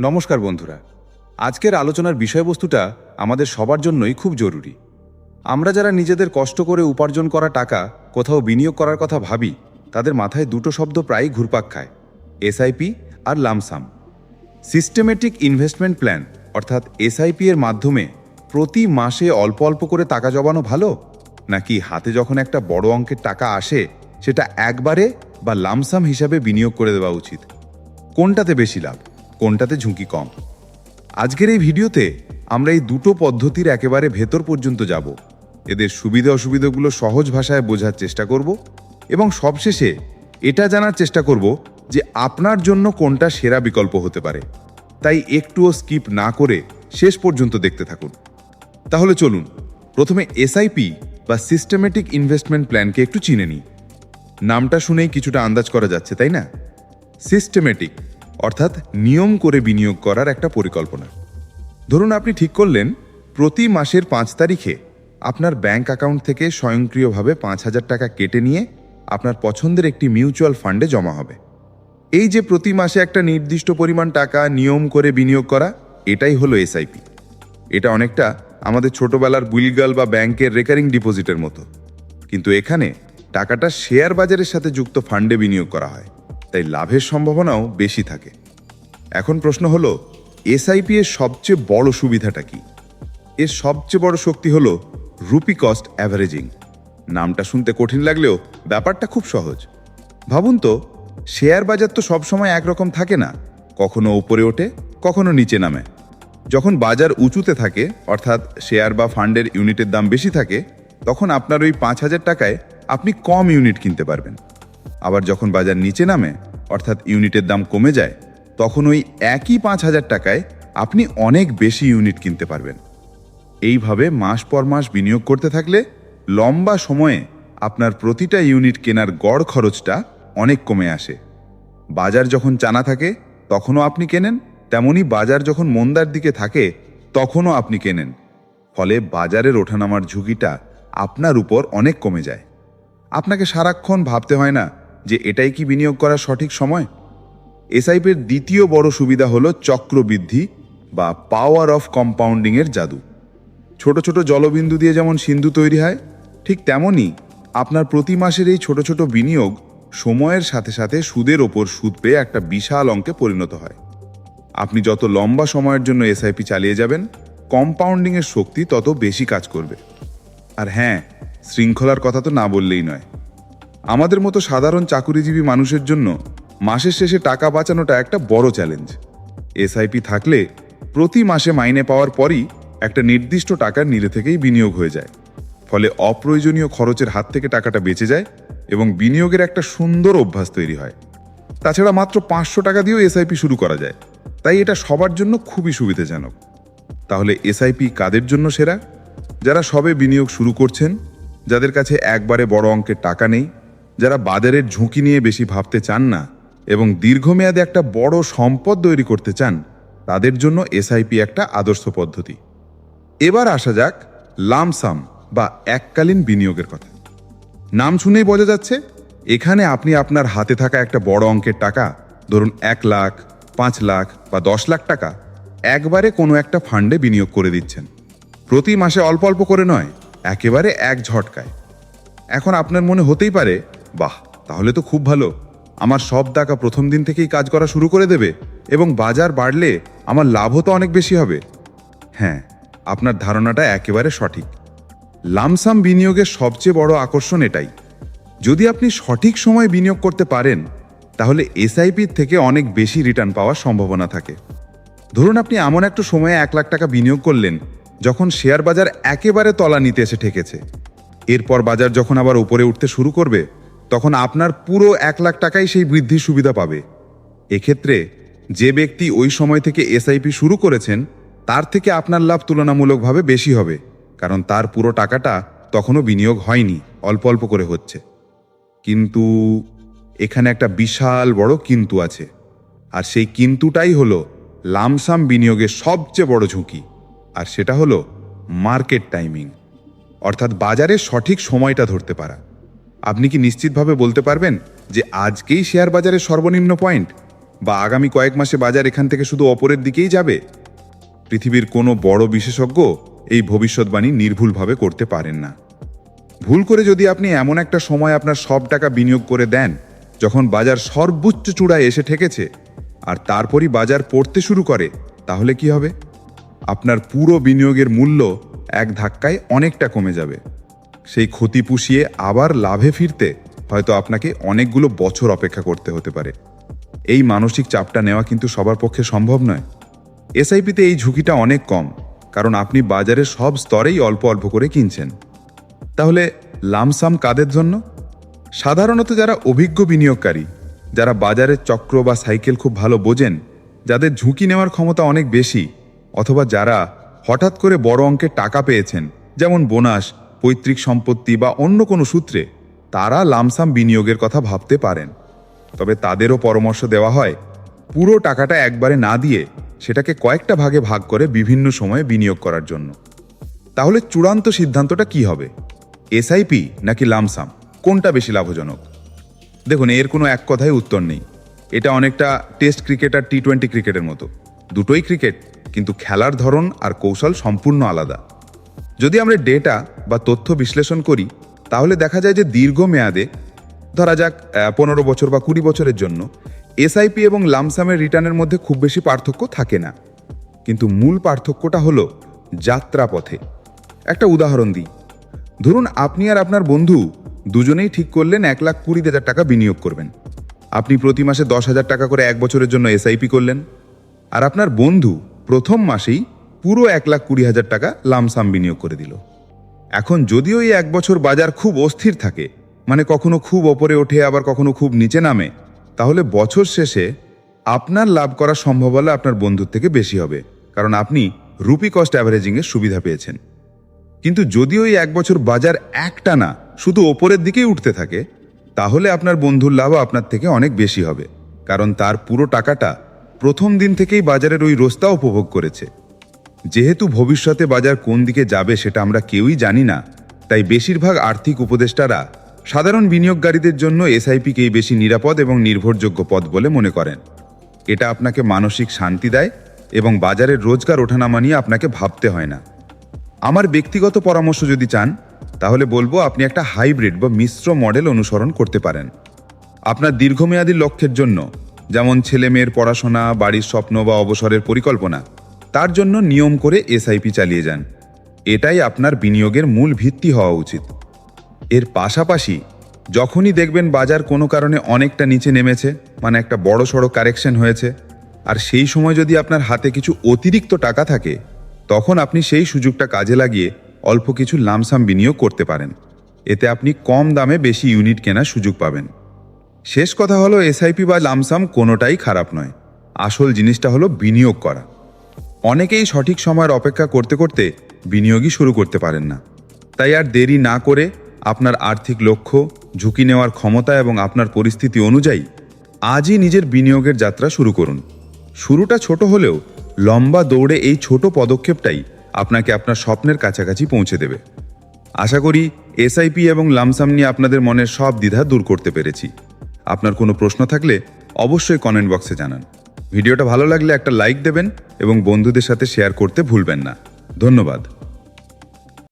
নমস্কার বন্ধুরা। আজকের আলোচনার বিষয়বস্তুটা আমাদের সবার জন্যই খুব জরুরি। আমরা যারা নিজেদের কষ্ট করে উপার্জন করা টাকা কোথাও বিনিয়োগ করার কথা ভাবি, তাদের মাথায় দুটো শব্দ প্রায়ই ঘুরপাক খায় এসআইপি আর lump sum systematic investment plan অর্থাৎ এসআইপি এর মাধ্যমে প্রতি মাসে অল্প অল্প করে টাকা জমানো ভালো? নাকি হাতে যখন একটা বড় অঙ্কের টাকা আসে, সেটা একবারে বা লামসাম হিসাবে বিনিয়োগ করে দেওয়া উচিত? কোনটাতে বেশি লাভ? কোনটাতে ঝুঁকি কম। আজকের এই ভিডিওতে আমরা এই দুটো পদ্ধতির একেবারে ভেতর পর্যন্ত যাব। এদের সুবিধা অসুবিধাগুলো সহজ ভাষায় বোঝার চেষ্টা করব এবং সবশেষে এটা জানার চেষ্টা করব যে আপনার জন্য কোনটা সেরা বিকল্প হতে পারে। তাই একটুও স্কিপ না করে শেষ পর্যন্ত দেখতে থাকুন। তাহলে চলুন, প্রথমে এসআইপি বা সিস্টেমেটিক ইনভেস্টমেন্ট প্ল্যানকে একটু চিনে নিই। নামটা শুনেই কিছুটা আন্দাজ করা যাচ্ছে, তাই না? সিস্টেমেটিক অর্থাৎ নিয়ম করে বিনিয়োগ করার একটা পরিকল্পনা। ধরুন আপনি ঠিক করলেন, প্রতি মাসের পাঁচ তারিখে আপনার ব্যাংক অ্যাকাউন্ট থেকে স্বয়ংক্রিয়ভাবে পাঁচ হাজার টাকা কেটে নিয়ে আপনার পছন্দের একটি মিউচুয়াল ফান্ডে জমা হবে। এই যে প্রতি মাসে একটা নির্দিষ্ট পরিমাণ টাকা নিয়ম করে বিনিয়োগ করা, এটাই হলো এসআইপি এটা অনেকটা আমাদের ছোটবেলার বুইলগাল বা ব্যাংকের রেকারিং ডিপোজিটের মতো। কিন্তু এখানে টাকাটা শেয়ার বাজারের সাথে যুক্ত ফান্ডে বিনিয়োগ করা হয়। তাই লাভের সম্ভাবনাও বেশি থাকে। এখন প্রশ্ন হলো এসআইপি এর সবচেয়ে বড় সুবিধাটা কি? এর সবচেয়ে বড় শক্তি হলো রুপি কস্ট অ্যাভারেজিং নামটা শুনতে কঠিন লাগলেও ব্যাপারটা খুব সহজ। ভাবুন তো শেয়ার বাজার তো সবসময় একরকম থাকে না, কখনো উপরে ওঠে, কখনো নিচে নামে। যখন বাজার উঁচুতে থাকে, অর্থাৎ শেয়ার বা ফান্ডের ইউনিটের দাম বেশি থাকে, তখন আপনার ওই পাঁচ হাজার টাকায় আপনি কম ইউনিট কিনতে পারবেন। আবার যখন বাজার নিচে নামে, অর্থাৎ ইউনিটের দাম কমে যায়, তখন ওই একই পাঁচ হাজার টাকায় আপনি অনেক বেশি ইউনিট কিনতে পারবেন। এইভাবে মাস পর মাস বিনিয়োগ করতে থাকলে লম্বা সময়ে আপনার প্রতিটা ইউনিট কেনার গড় খরচটা অনেক কমে আসে। বাজার যখন চানা থাকে, তখনও আপনি কেনেন, তেমনি বাজার যখন মন্দার দিকে থাকে, তখনও আপনি কেনেন। ফলে বাজারের ওঠানামার ঝুঁকিটা আপনার উপর অনেক কমে যায়। আপনাকে সারাক্ষণ ভাবতে হয় না যে এটাই কি বিনিয়োগ করার সঠিক সময়? এসআইপির দ্বিতীয় বড় সুবিধা হলো চক্রবৃদ্ধি বা পাওয়ার অফ কম্পাউন্ডিংয়ের জাদু। ছোট ছোট জলবিন্দু দিয়ে যেমন সিন্ধু তৈরি হয়, ঠিক তেমনই আপনার প্রতি মাসের এই ছোট ছোট বিনিয়োগ সময়ের সাথে সাথে সুদের ওপর সুদ পেয়ে একটা বিশাল অঙ্কে পরিণত হয়। আপনি যত লম্বা সময়ের জন্য এসআইপি চালিয়ে যাবেন কম্পাউন্ডিংয়ের শক্তি তত বেশি কাজ করবে। আর হ্যাঁ শৃঙ্খলার কথা তো না বললেই নয়। আমাদের মতো সাধারণ চাকুরিজীবী মানুষের জন্য মাসের শেষে টাকা বাঁচানোটা একটা বড় চ্যালেঞ্জ। এসআইপি থাকলে প্রতি মাসে মাইনে পাওয়ার পরই একটা নির্দিষ্ট টাকা নিজে থেকেই বিনিয়োগ হয়ে যায়। ফলে অপ্রয়োজনীয় খরচের হাত থেকে টাকাটা বেঁচে যায় এবং বিনিয়োগের একটা সুন্দর অভ্যাস তৈরি হয়। তাছাড়া মাত্র পাঁচশো টাকা দিয়েও এসআইপি শুরু করা যায়। তাই এটা সবার জন্য খুবই সুবিধাজনক। তাহলে এসআইপি কাদের জন্য সেরা? যারা সবে বিনিয়োগ শুরু করছেন, যাদের কাছে একবারে বড় অঙ্কের টাকা নেই যারা বাজারের ঝুঁকি নিয়ে বেশি ভাবতে চান না এবং দীর্ঘমেয়াদে একটা বড় সম্পদ তৈরি করতে চান, তাদের জন্য এসআইপি একটা আদর্শ পদ্ধতি। এবার আসা যাক লামসাম বা এককালীন বিনিয়োগের কথা। নাম শুনেই বোঝা যাচ্ছে, এখানে আপনি আপনার হাতে থাকা একটা বড় অঙ্কের টাকা, ধরুন এক লাখ, পাঁচ লাখ বা দশ লাখ টাকা, একবারে কোনো একটা ফান্ডে বিনিয়োগ করে দিচ্ছেন। প্রতি মাসে অল্প অল্প করে নয়, একেবারে এক ঝটকায়। এখন আপনার মনে হতেই পারে বাহ, তাহলে তো খুব ভালো। আমার সব টাকা প্রথম দিন থেকেই কাজ করা শুরু করে দেবে এবং বাজার বাড়লে আমার লাভও তো অনেক বেশি হবে। হ্যাঁ আপনার ধারণাটা একেবারে সঠিক। লামসাম বিনিয়োগের সবচেয়ে বড় আকর্ষণ এটাই। যদি আপনি সঠিক সময় বিনিয়োগ করতে পারেন, তাহলে এসআইপির থেকে অনেক বেশি রিটার্ন পাওয়ার সম্ভাবনা থাকে। ধরুন আপনি এমন একটা সময়ে এক লাখ টাকা বিনিয়োগ করলেন, যখন শেয়ার বাজার একেবারে তলা নিতে এসে ঠেকেছে। এরপর বাজার যখন আবার উপরে উঠতে শুরু করবে তখন আপনার পুরো এক লাখ টাকাই সেই বৃদ্ধির সুবিধা পাবে। এক্ষেত্রে যে ব্যক্তি ওই সময় থেকে এসআইপি শুরু করেছেন, তার থেকে আপনার লাভ তুলনামূলকভাবে বেশি হবে, কারণ তার পুরো টাকাটা তখনও বিনিয়োগ হয়নি, অল্প অল্প করে হচ্ছে। কিন্তু এখানে একটা বিশাল বড় কিন্তু আছে, আর সেই কিন্তুটাই হলো লামসাম বিনিয়োগের সবচেয়ে বড় ঝুঁকি, আর সেটা হলো মার্কেট টাইমিং, অর্থাৎ বাজারের সঠিক সময়টা ধরতে পারা। আপনি কি নিশ্চিতভাবে বলতে পারবেন যে আজকেই শেয়ার বাজারের সর্বনিম্ন পয়েন্ট? বা আগামী কয়েক মাসে বাজার এখান থেকে শুধু অপরের দিকেই যাবে? পৃথিবীর কোনো বড় বিশেষজ্ঞ এই ভবিষ্যৎবাণী নির্ভুলভাবে করতে পারেন না। ভুল করে যদি আপনি এমন একটা সময় আপনার সব টাকা বিনিয়োগ করে দেন, যখন বাজার সর্বোচ্চ চূড়ায় এসে ঠেকেছে, আর তারপরই বাজার পড়তে শুরু করে, তাহলে কি হবে? আপনার পুরো বিনিয়োগের মূল্য এক ধাক্কায় অনেকটা কমে যাবে। সেই ক্ষতি পুষিয়ে আবার লাভে ফিরতে হয়তো আপনাকে অনেকগুলো বছর অপেক্ষা করতে হতে পারে। এই মানসিক চাপটা নেওয়া কিন্তু সবার পক্ষে সম্ভব নয়। এসআইপিতে এই ঝুঁকিটা অনেক কম, কারণ আপনি বাজারের সব স্তরেই অল্প অল্প করে কিনছেন। তাহলে লামসাম কাদের জন্য? সাধারণত যারা অভিজ্ঞ বিনিয়োগকারী, যারা বাজারের চক্র বা সাইকেল খুব ভালো বোঝেন, যাদের ঝুঁকি নেওয়ার ক্ষমতা অনেক বেশি, অথবা যারা হঠাৎ করে বড় অঙ্কের টাকা পেয়েছেন, যেমন বোনাস পৈতৃক সম্পত্তি বা অন্য কোনো সূত্রে তারা লামসাম বিনিয়োগের কথা ভাবতে পারেন। তবে তাদেরও পরামর্শ দেওয়া হয়, পুরো টাকাটা একবারে না দিয়ে সেটাকে কয়েকটা ভাগে ভাগ করে বিভিন্ন সময়ে বিনিয়োগ করার জন্য। তাহলে চূড়ান্ত সিদ্ধান্তটা কি হবে? এসআইপি নাকি লামসাম? কোনটা বেশি লাভজনক? দেখুন, এর কোনো এক কথায় উত্তর নেই। এটা অনেকটা টেস্ট ক্রিকেট আর টি টোয়েন্টি ক্রিকেটের মতো। দুটোই ক্রিকেট, কিন্তু খেলার ধরন আর কৌশল সম্পূর্ণ আলাদা। যদি আমরা ডেটা বা তথ্য বিশ্লেষণ করি, তাহলে দেখা যায় যে দীর্ঘমেয়াদে, ধরা যাক পনেরো বছর বা কুড়ি বছরের জন্য এসআইপি এবং লামসামের রিটার্নের মধ্যে খুব বেশি পার্থক্য থাকে না। কিন্তু মূল পার্থক্যটা হলো যাত্রাপথে। একটা উদাহরণ দিই। ধরুন, আপনি আর আপনার বন্ধু দুজনেই ঠিক করলেন এক লাখ কুড়ি হাজার টাকা বিনিয়োগ করবেন। আপনি প্রতি মাসে দশ হাজার টাকা করে এক বছরের জন্য এসআইপি করলেন। আর আপনার বন্ধু প্রথম মাসেই পুরো এক লাখ কুড়ি হাজার টাকা লামসাম বিনিয়োগ করে দিল। এখন যদিও এই এক বছর বাজার খুব অস্থির থাকে মানে কখনো খুব ওপরে ওঠে, আবার কখনো খুব নিচে নামে, তাহলে বছর শেষে আপনার লাভ করার সম্ভাবনা আপনার বন্ধুর থেকে বেশি হবে, কারণ আপনি রুপি কস্ট অ্যাভারেজিংয়ের সুবিধা পেয়েছেন। কিন্তু যদিও এই এক বছর বাজার একটা না, শুধু ওপরের দিকেই উঠতে থাকে, তাহলে আপনার বন্ধুর লাভও আপনার থেকে অনেক বেশি হবে, কারণ তার পুরো টাকাটা প্রথম দিন থেকেই বাজারের ওই রোস্তা উপভোগ করেছে। যেহেতু ভবিষ্যতে বাজার কোন দিকে যাবে সেটা আমরা কেউই জানি না, তাই বেশিরভাগ আর্থিক উপদেষ্টারা সাধারণ বিনিয়োগকারীদের জন্য এসআইপিকেই বেশি নিরাপদ এবং নির্ভরযোগ্য পদ বলে মনে করেন। এটা আপনাকে মানসিক শান্তি দেয় এবং বাজারের রোজগার ওঠানামা নিয়ে আপনাকে ভাবতে হয় না। আমার ব্যক্তিগত পরামর্শ যদি চান, তাহলে বলব আপনি একটা হাইব্রিড বা মিশ্র মডেল অনুসরণ করতে পারেন। আপনার দীর্ঘমেয়াদী লক্ষ্যের জন্য, যেমন ছেলে মেয়ের পড়াশোনা, বাড়ির স্বপ্ন বা অবসরের পরিকল্পনা তার জন্য নিয়ম করে এসআইপি চালিয়ে যান। এটাই আপনার বিনিয়োগের মূল ভিত্তি হওয়া উচিত। এর পাশাপাশি, যখনই দেখবেন বাজার কোনো কারণে অনেকটা নিচে নেমেছে মানে একটা বড় সড়ো কারেকশন হয়েছে, আর সেই সময় যদি আপনার হাতে কিছু অতিরিক্ত টাকা থাকে, তখন আপনি সেই সুযোগটা কাজে লাগিয়ে অল্প কিছু লামসাম বিনিয়োগ করতে পারেন। এতে আপনি কম দামে বেশি ইউনিট কেনার সুযোগ পাবেন। শেষ কথা হলো, এসআইপি বা লামসাম কোনোটাই খারাপ নয়। আসল জিনিসটা হলো বিনিয়োগ করা। অনেকেই সঠিক সময়ের অপেক্ষা করতে করতে বিনিয়োগই শুরু করতে পারেন না। তাই আর দেরি না করে আপনার আর্থিক লক্ষ্য, ঝুঁকি নেওয়ার ক্ষমতা এবং আপনার পরিস্থিতি অনুযায়ী আজই নিজের বিনিয়োগের যাত্রা শুরু করুন। শুরুটা ছোট হলেও লম্বা দৌড়ে এই ছোট পদক্ষেপটাই আপনাকে আপনার স্বপ্নের কাছাকাছি পৌঁছে দেবে। আশা করি এসআইপি এবং লামসাম নিয়ে আপনাদের মনের সব দ্বিধা দূর করতে পেরেছি। আপনার কোনো প্রশ্ন থাকলে অবশ্যই কমেন্ট বক্সে জানান। ভিডিওটা ভালো লাগলে একটা লাইক দেবেন এবং বন্ধুদের সাথে শেয়ার করতে ভুলবেন না। ধন্যবাদ।